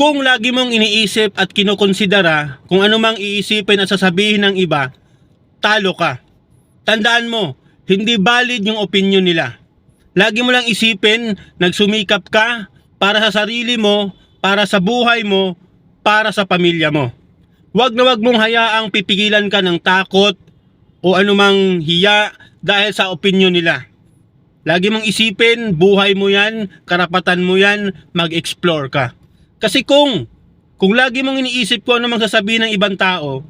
kung lagi mong iniisip at kinukonsidera kung ano mang iisipin at sasabihin ng iba, talo ka. Tandaan mo, hindi valid yung opinion nila. Lagi mo lang isipin, nagsumikap ka para sa sarili mo, para sa buhay mo, para sa pamilya mo. Huwag na huwag mong hayaang pipigilan ka ng takot o anumang hiya dahil sa opinion nila. Lagi mong isipin, buhay mo yan, karapatan mo yan, mag-explore ka. Kasi kung, kung lagi mong iniisip ko ano mang sasabihin ng ibang tao,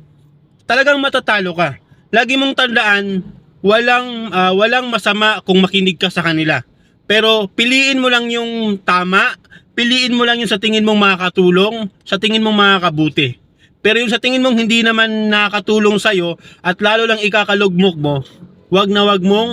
talagang matatalo ka. Lagi mong tandaan, walang, ah, walang masama kung makinig ka sa kanila. Pero piliin mo lang yung tama, piliin mo lang yung sa tingin mong makakatulong, sa tingin mong makakabuti. Pero yung sa tingin mong hindi naman nakakatulong sa'yo at lalo lang ikakalugmok mo, wag na wag mong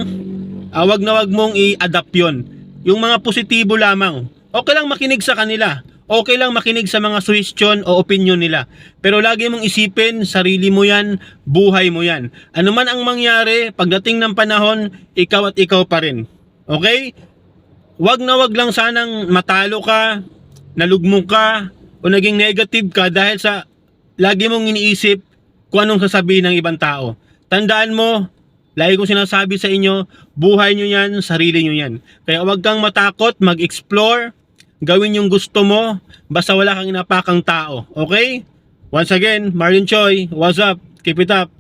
Ah, wag na wag mong i-adapt yon. Yung mga positibo lamang. Okay lang makinig sa kanila. Okay lang makinig sa mga suggestion o opinion nila. Pero lagi mong isipin, sarili mo yan, buhay mo yan. Ano man ang mangyari, pagdating ng panahon, ikaw at ikaw pa rin. Okay? Wag na wag lang sanang matalo ka, nalugmok ka, o naging negative ka dahil sa lagi mong iniisip kung anong sasabihin ng ibang tao. Tandaan mo, Lagi kong sinasabi sa inyo, buhay nyo yan, sarili nyo yan. Kaya huwag kang matakot, mag-explore, gawin yung gusto mo, basta wala kang inapakang tao. Okay? Once again, Marlon Choi, what's up? Keep it up.